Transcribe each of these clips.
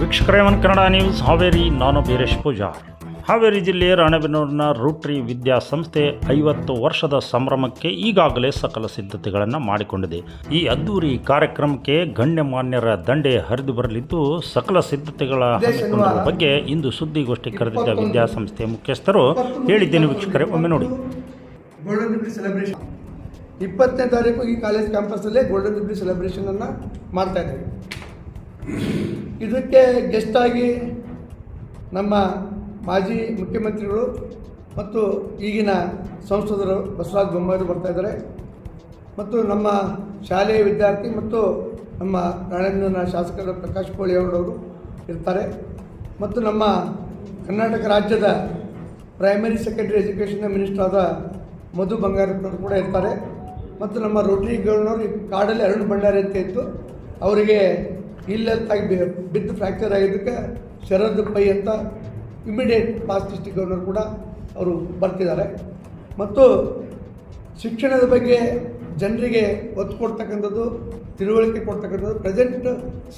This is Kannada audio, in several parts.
ವೀಕ್ಷಕರೇ ಒನ್ ಕನ್ನಡ ನ್ಯೂಸ್, ಹಾವೇರಿ. ನಾನು ಬೀರೇಶ್ ಪೂಜಾರ್. ಹಾವೇರಿ ಜಿಲ್ಲೆ ರಾಣೆಬೆನ್ನೂರಿನ ರೂಟ್ರಿ ವಿದ್ಯಾಸಂಸ್ಥೆ ಐವತ್ತು ವರ್ಷದ ಸಂಭ್ರಮಕ್ಕೆ ಈಗಾಗಲೇ ಸಕಲ ಸಿದ್ಧತೆಗಳನ್ನು ಮಾಡಿಕೊಂಡಿದೆ. ಈ ಅದ್ದೂರಿ ಕಾರ್ಯಕ್ರಮಕ್ಕೆ ಗಣ್ಯಮಾನ್ಯರ ದಂಡೆ ಹರಿದು ಬರಲಿದ್ದು, ಸಕಲ ಸಿದ್ಧತೆಗಳ ಹಮ್ಮಿಕೊಂಡಿರುವ ಬಗ್ಗೆ ಇಂದು ಸುದ್ದಿಗೋಷ್ಠಿ ಕರೆದಿದ್ದ ವಿದ್ಯಾಸಂಸ್ಥೆ ಮುಖ್ಯಸ್ಥರು ಹೇಳಿದ್ದೇನೆ ವೀಕ್ಷಕರೇ, ಒಮ್ಮೆ ನೋಡಿ. ಇಪ್ಪತ್ತನೇ ತಾರೀಕು ಈ ಕಾಲೇಜ್ ಕ್ಯಾಂಪಸ್ಸಲ್ಲೇ ಗೋಲ್ಡನ್ ಜುಬ್ಲಿ ಸೆಲೆಬ್ರೇಷನನ್ನು ಮಾಡ್ತಾ ಇದ್ದೀವಿ. ಇದಕ್ಕೆ ಗೆಸ್ಟ್ ಆಗಿ ನಮ್ಮ ಮಾಜಿ ಮುಖ್ಯಮಂತ್ರಿಗಳು ಮತ್ತು ಈಗಿನ ಸಂಸದರು ಬಸವರಾಜ ಬೊಮ್ಮಾಯಿ ಬರ್ತಾ ಇದ್ದಾರೆ. ಮತ್ತು ನಮ್ಮ ಶಾಲೆಯ ವಿದ್ಯಾರ್ಥಿ ಮತ್ತು ನಮ್ಮ ರಾಣೇಂದ್ರನ ಶಾಸಕರ ಪ್ರಕಾಶ್ ಕೋಳಿಯವರು ಇರ್ತಾರೆ. ಮತ್ತು ನಮ್ಮ ಕರ್ನಾಟಕ ರಾಜ್ಯದ ಪ್ರೈಮರಿ ಸೆಕೆಂಡರಿ ಎಜುಕೇಷನ್ ಮಿನಿಸ್ಟರ್ ಆದ ಮಧು ಬಂಗಾರಪ್ಪನವರು ಕೂಡ ಇರ್ತಾರೆ. ಮತ್ತು ನಮ್ಮ ರೋಟರಿ ಗವರ್ನರ್ ಈ ಕಾಡಲ್ಲಿ ಅರುಣ್ ಭಂಡಾರಿ ಅಂತ ಇತ್ತು. ಅವರಿಗೆ ಇಲ್ಲೆತ್ತಾಗಿ ಬಿದ್ದು ಫ್ರ್ಯಾಕ್ಚರ್ ಆಗಿದ್ದಕ್ಕೆ ಶರದ್ ಪೈ ಅಂತ ಇಮಿಡಿಯೇಟ್ ಪಾಸ್ಟ್ ಡಿಸ್ಟಿಕ್ ಗವರ್ನರ್ ಕೂಡ ಅವರು ಬರ್ತಿದ್ದಾರೆ. ಮತ್ತು ಶಿಕ್ಷಣದ ಬಗ್ಗೆ ಜನರಿಗೆ ಒತ್ತು ಕೊಡ್ತಕ್ಕಂಥದ್ದು, ತಿಳುವಳಿಕೆ ಕೊಡ್ತಕ್ಕಂಥದ್ದು ಪ್ರೆಸೆಂಟ್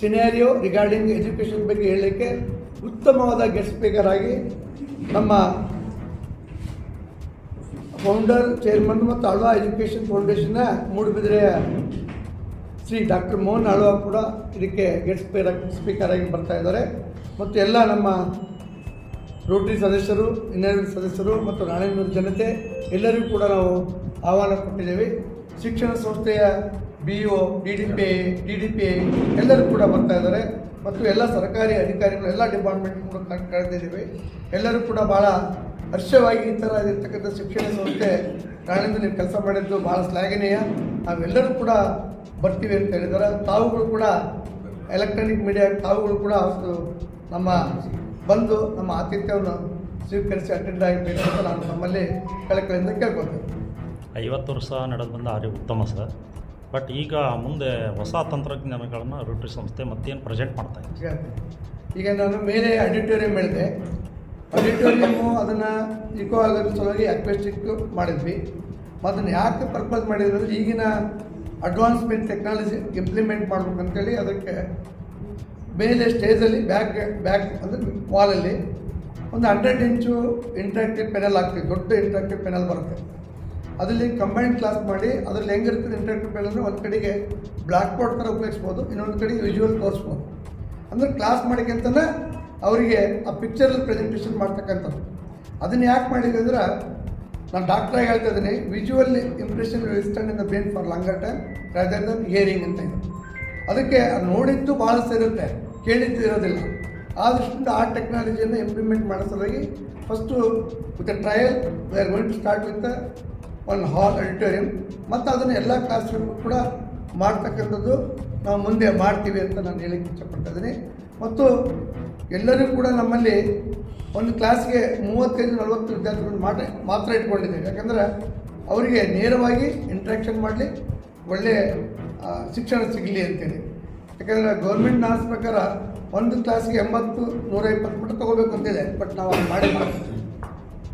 ಸಿನಾರಿಯೋ ರಿಗಾರ್ಡಿಂಗ್ ಎಜುಕೇಷನ್ ಬಗ್ಗೆ ಹೇಳಲಿಕ್ಕೆ ಉತ್ತಮವಾದ ಗೆಸ್ಟ್ ಸ್ಪೀಕರ್ ಆಗಿ ನಮ್ಮ ಫೌಂಡರ್ ಚೇರ್ಮನ್ ಮತ್ತು ಅಳ್ವಾ ಎಜುಕೇಷನ್ ಫೌಂಡೇಶನ್ನ ಮೂಡುಬಿದಿರೆಯ ಶ್ರೀ ಡಾಕ್ಟರ್ ಮೋಹನ್ ಆಳ್ವ ಕೂಡ ಇದಕ್ಕೆ ಗೆಸ್ಟ್ ಸ್ಪೀಕರ್ ಸ್ಪೀಕರ್ ಆಗಿ ಬರ್ತಾ ಇದ್ದಾರೆ. ಮತ್ತು ಎಲ್ಲ ನಮ್ಮ ರೋಟರಿ ಸದಸ್ಯರು ಇನ್ನೆರಡು ಸದಸ್ಯರು ಮತ್ತು ನಾಳೆನೂರು ಜನತೆ, ಎಲ್ಲರಿಗೂ ಕೂಡ ನಾವು ಆಹ್ವಾನ ಕೊಟ್ಟಿದ್ದೇವೆ. ಶಿಕ್ಷಣ ಸಂಸ್ಥೆಯ B O D D P D D P ಎಲ್ಲರೂ ಕೂಡ ಬರ್ತಾ ಇದ್ದಾರೆ. ಮತ್ತು ಎಲ್ಲ ಸರ್ಕಾರಿ ಅಧಿಕಾರಿಗಳು, ಎಲ್ಲ ಡಿಪಾರ್ಟ್ಮೆಂಟ್ ಕೂಡ ಕರೆದಿದ್ದೀವಿ ಎಲ್ಲರೂ ಕೂಡ ಭಾಳ ಹರ್ಷವಾಗಿ ಈ ಥರ ಇರ್ತಕ್ಕಂಥ ಶಿಕ್ಷಣ ಸಂಸ್ಥೆ ರಾಣೇಂದ್ರ ನೀವು ಕೆಲಸ ಮಾಡಿದ್ದು ಭಾಳ ಶ್ಲಾಘನೀಯ. ನಾವೆಲ್ಲರೂ ಕೂಡ ಬರ್ತೀವಿ ಅಂತ ಹೇಳಿದ್ದಾರೆ ತಾವುಗಳು ಕೂಡ ಎಲೆಕ್ಟ್ರಾನಿಕ್ ಮೀಡಿಯಾ ತಾವುಗಳು ಕೂಡ ಅವತ್ತು ನಮ್ಮ ಬಂದು ನಮ್ಮ ಆತಿಥ್ಯವನ್ನು ಸ್ವೀಕರಿಸಿ ಅಟೆಂಡ್ ಆಗಬೇಕು ಅಂತ ನಾನು ನಮ್ಮಲ್ಲಿ ಕಳಕಳಿಯಿಂದ ಕೇಳ್ಕೊಳ್ತೇನೆ. ಐವತ್ತು ವರ್ಷ ನಡೆದು ಬಂದ ಆರ್ಯ ಉತ್ತಮ ಸರ್. ಬಟ್ ಈಗ ಮುಂದೆ ಹೊಸ ತಂತ್ರಜ್ಞಾನಗಳನ್ನು ರೂಟ್ರಿ ಸಂಸ್ಥೆ ಮತ್ತೇನು ಪ್ರೆಸೆಂಟ್ ಮಾಡ್ತಾ ಇದೆ? ಈಗ ನಾನು ಮೇಲೆ ಆಡಿಟೋರಿಯಂ ಹೇಳಿದೆ. ಆಡಿಟೋರಿಯಮ್ಮು ಅದನ್ನು ಇಕೋ ಆಗೋದ್ರ ಸಲುವಾಗಿ ಅಕ್ವೆಸ್ಟಿಕ್ ಮಾಡಿದ್ವಿ. ಅದನ್ನು ಯಾಕೆ ಪರ್ಪಸ್ ಮಾಡಿದ್ರೆ ಈಗಿನ ಅಡ್ವಾನ್ಸ್ಮೆಂಟ್ ಟೆಕ್ನಾಲಜಿ ಇಂಪ್ಲಿಮೆಂಟ್ ಮಾಡ್ಬೇಕಂತೇಳಿ ಅದಕ್ಕೆ ಮೇಲೆ ಸ್ಟೇಜಲ್ಲಿ ಬ್ಯಾಕ್ ಬ್ಯಾಕ್ ಅಂದರೆ ವಾಲಲ್ಲಿ ಒಂದು ಹಂಡ್ರೆಡ್ ಇಂಚು ಇಂಟ್ರಾಕ್ಟಿವ್ ಪೆನಲ್ ಹಾಕ್ತೀವಿ. ದೊಡ್ಡ ಇಂಟ್ರಾಕ್ಟಿವ್ ಪೆನಲ್ ಬರುತ್ತೆ. ಅದರಲ್ಲಿ ಕಂಬೈನ್ ಕ್ಲಾಸ್ ಮಾಡಿ ಅದರಲ್ಲಿ ಹೆಂಗಿರ್ತದೆ ಇಂಟ್ರಾಕ್ಟಿವ್ ಪೆನಲ್ ಒಂದು ಕಡೆಗೆ ಬ್ಲ್ಯಾಕ್ ಬೋರ್ಡ್ ಥರ ಉಪಯೋಗಿಸ್ಬೋದು, ಇನ್ನೊಂದು ಕಡೆಗೆ ವಿಜುವಲ್ ತೋರಿಸ್ಬೋದು. ಅಂದರೆ ಕ್ಲಾಸ್ ಮಾಡೋಕ್ಕಿಂತನೇ ಅವರಿಗೆ ಆ ಪಿಕ್ಚರಲ್ಲಿ ಪ್ರೆಸೆಂಟೇಷನ್ ಮಾಡ್ತಕ್ಕಂಥದ್ದು. ಅದನ್ನು ಯಾಕೆ ಮಾಡಿದೆ ಅಂದ್ರೆ ನಾನು ಡಾಕ್ಟ್ರಾಗಿ ಹೇಳ್ತಾ ಇದ್ದೀನಿ visual impression in the brain for longer time rather than hearing ಅಂತ ಇದೆ. ಅದಕ್ಕೆ ನೋಡಿದ್ದು ಭಾಳಷ್ಟು ಇರುತ್ತೆ ಕೇಳಿದ್ದು ಇರೋದಿಲ್ಲ ಆ ಆ ಟೆಕ್ನಾಲಜಿಯನ್ನು ಇಂಪ್ಲಿಮೆಂಟ್ ಮಾಡೋ ಸಲುವಾಗಿ first with trial we are going to start with one hall auditorium ಮತ್ತು ಅದನ್ನು ಎಲ್ಲ ಕ್ಲಾಸ್ ರೂಮ್ ಕೂಡ ಮಾಡ್ತಕ್ಕಂಥದ್ದು ನಾವು ಮುಂದೆ ಮಾಡ್ತೀವಿ ಅಂತ ನಾನು ಹೇಳಕ್ಕೆ ಇಷ್ಟಪಡ್ತಾ ಇದ್ದೀನಿ. ಮತ್ತು ಎಲ್ಲರೂ ಕೂಡ ನಮ್ಮಲ್ಲಿ ಒಂದು ಕ್ಲಾಸ್ಗೆ ಮೂವತ್ತೈದು ನಲವತ್ತು ವಿದ್ಯಾರ್ಥಿಗಳು ಮಾತ್ರ ಮಾತ್ರ ಇಟ್ಕೊಂಡಿದ್ದೇವೆ. ಯಾಕಂದರೆ ಅವರಿಗೆ ನೇರವಾಗಿ ಇಂಟ್ರ್ಯಾಕ್ಷನ್ ಮಾಡಲಿ ಒಳ್ಳೆಯ ಶಿಕ್ಷಣ ಸಿಗಲಿ ಅಂತೇಳಿ. ಯಾಕಂದರೆ ಗೌರ್ಮೆಂಟ್ ನಾಸ್ ಪ್ರಕಾರ ಒಂದು ಕ್ಲಾಸ್ಗೆ ಎಂಬತ್ತು, ನೂರ ಇಪ್ಪತ್ತು ಮಟ್ಟ ತೊಗೋಬೇಕು ಅಂತಿದೆ. ಬಟ್ ನಾವು ಅದು ಮಾಡಿ ಮಾಡ್ತೀವಿ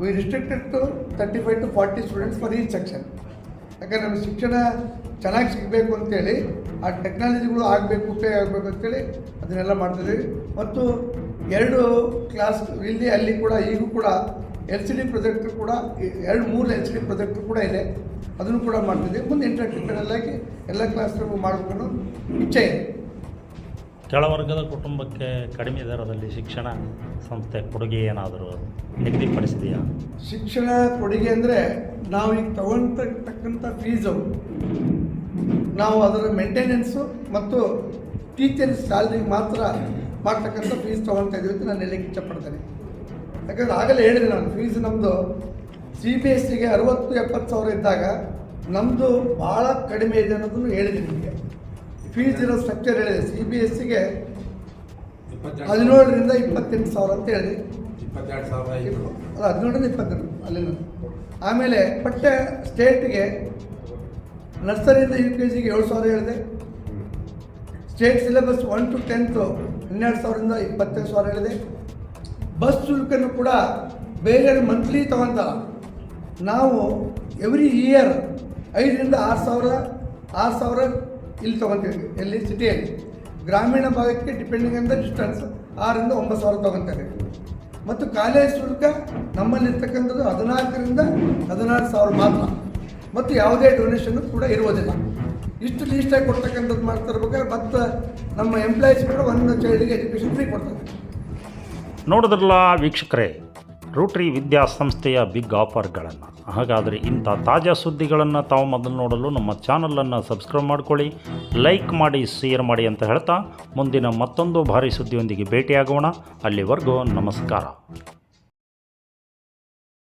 we restricted to thirty five to forty students for each section ಯಾಕಂದ್ರೆ ನಮಗೆ ಶಿಕ್ಷಣ ಚೆನ್ನಾಗಿ ಸಿಗಬೇಕು ಅಂತೇಳಿ, ಆ ಟೆಕ್ನಾಲಜಿಗಳು ಆಗಬೇಕು, ಉಪಯೋಗ ಆಗಬೇಕು ಅಂತೇಳಿ ಅದನ್ನೆಲ್ಲ ಮಾಡ್ತಿದ್ದೀವಿ. ಮತ್ತು ಎರಡು ಕ್ಲಾಸ್ ಇಲ್ಲಿ, ಅಲ್ಲಿ ಕೂಡ, ಈಗೂ ಕೂಡ ಎಲ್ ಸಿ ಡಿ ಪ್ರೊಜೆಕ್ಟ್ ಕೂಡ ಎರಡು ಮೂರು ಎಲ್ ಸಿ ಡಿ ಪ್ರೊಜೆಕ್ಟ್ ಕೂಡ ಇದೆ. ಅದನ್ನು ಕೂಡ ಮಾಡ್ತಿದ್ದೀವಿ. ಮುಂದೆ ಇಂಟ್ರಾಕ್ಟಿವ್ ಆಗಿ ಎಲ್ಲ ಕ್ಲಾಸ್ ರೂಮ್ ಮಾಡಬೇಕು ಇಚ್ಛೆ ಇದೆ. ಕೆಳವರ್ಗದ ಕುಟುಂಬಕ್ಕೆ ಕಡಿಮೆ ದರದಲ್ಲಿ ಶಿಕ್ಷಣ ಸಂಸ್ಥೆ ಕೊಡುಗೆ ಏನಾದರೂ ನಿಗದಿಪಡಿಸಿದೆಯಾ? ಶಿಕ್ಷಣ ಕೊಡುಗೆ ಅಂದರೆ ನಾವು ಈಗ ತಗೊಂತಕ್ಕಂಥ ಫೀಸು ನಾವು ಅದರ ಮೇಂಟೆನೆನ್ಸು ಮತ್ತು ಟೀಚರ್ ಸ್ಯಾಲ್ರಿಗೆ ಮಾತ್ರ ಮಾಡ್ತಕ್ಕಂಥ ಫೀಸ್ ತೊಗೊಳ್ತಾ ಇದ್ದೀವಿ ಅಂತ ನಾನು ಹೇಳಕ್ಕೆ ಇಷ್ಟಪಡ್ತೇನೆ. ಯಾಕಂದರೆ ಆಗಲೇ ಹೇಳಿದೆ ನಾನು ಫೀಸ್ ನಮ್ಮದು ಸಿ ಬಿ ಎಸ್ ಸಿಗೆ ಅರವತ್ತು ಎಪ್ಪತ್ತು ಸಾವಿರ ಇದ್ದಾಗ ನಮ್ಮದು ಭಾಳ ಕಡಿಮೆ ಇದೆ ಅನ್ನೋದನ್ನು ಹೇಳಿದೆ ನಿಮಗೆ. ಫೀಸ್ ಇರೋ ಸ್ಟ್ರಕ್ಚರ್ ಹೇಳಿದೆ ಸಿ ಬಿ ಎಸ್ ಸಿಗೆ ಹದಿನೇಳರಿಂದ ಇಪ್ಪತ್ತೆಂಟು ಸಾವಿರ ಅಂತ ಹೇಳಿದೆ ಇಪ್ಪತ್ತೆರಡು ಸಾವಿರ ಅಲ್ಲ ಹದಿನೇಳರಿಂದ ಇಪ್ಪತ್ತೆಂಟು ಅಲ್ಲಿನ. ಆಮೇಲೆ ಪಠ್ಯ ಸ್ಟೇಟ್ಗೆ ನರ್ಸರಿಯಿಂದ ಯು ಕೆ ಜಿಗೆ ಏಳು ಸಾವಿರ ಹೇಳಿದೆ. State syllabus one to tenth ಹನ್ನೆರಡು ಸಾವಿರದಿಂದ ಇಪ್ಪತ್ತೈದು ಸಾವಿರ ಹೇಳಿದೆ. ಬಸ್ ಶುಲ್ಕನ್ನು ಕೂಡ ಬೇರೆ ಮಂತ್ಲಿ ತಗೊಂತ ನಾವು ಎವ್ರಿ ಇಯರ್ ಐದರಿಂದ ಆರು ಸಾವಿರ ಆರು ಸಾವಿರ ಇಲ್ಲಿ ತೊಗೊತೀವಿ ಎಲ್ಲಿ? ಸಿಟಿಯಲ್ಲಿ. ಗ್ರಾಮೀಣ ಭಾಗಕ್ಕೆ ಡಿಪೆಂಡಿಂಗ್ ದ ಡಿಸ್ಟೆನ್ಸ್ ಆರರಿಂದ ಒಂಬತ್ತು ಸಾವಿರ ತಗೊತಾರೆ ಮತ್ತು ಕಾಲೇಜ್ ಶುಲ್ಕ ನಮ್ಮಲ್ಲಿರ್ತಕ್ಕಂಥದ್ದು ಹದಿನಾಲ್ಕರಿಂದ ಹದಿನಾರು ಸಾವಿರ ಮಾತ್ರ. ಮತ್ತು ಯಾವುದೇ ಡೊನೇಷನ್ ಕೂಡ ಇರುವುದಿಲ್ಲ. ಇಷ್ಟು ಲೀಸ್ಟಾಗಿ ಕೊಡ್ತಕ್ಕಂಥದ್ದು ಮಾಡ್ತಾ ಇರ್ಬೇಕಾದ್ರೆ ಮತ್ತು ನಮ್ಮ ಎಂಪ್ಲಾಯೀಸ್ ಕೂಡ ಒಂದು ಚೈಲ್ಡಿಗೆ ಎಜುಕೇಷನ್ ಫ್ರೀ ಕೊಡ್ತಾರೆ. ನೋಡಿದ್ರಲ್ಲ ವೀಕ್ಷಕರೇ ರೂಟ್ರಿ ವಿದ್ಯಾಸಂಸ್ಥೆಯ ಬಿಗ್ ಆಫರ್ಗಳನ್ನು. ಹಾಗಾದರೆ ಇಂಥ ತಾಜಾ ಸುದ್ದಿಗಳನ್ನು ತಾವು ಮೊದಲು ನೋಡಲು ನಮ್ಮ ಚಾನಲನ್ನು ಸಬ್ಸ್ಕ್ರೈಬ್ ಮಾಡ್ಕೊಳ್ಳಿ, ಲೈಕ್ ಮಾಡಿ, ಶೇರ್ ಮಾಡಿ ಅಂತ ಹೇಳ್ತಾ ಮುಂದಿನ ಮತ್ತೊಂದು ಭಾರಿ ಸುದ್ದಿಯೊಂದಿಗೆ ಭೇಟಿಯಾಗೋಣ. ಅಲ್ಲಿವರೆಗೂ ನಮಸ್ಕಾರ.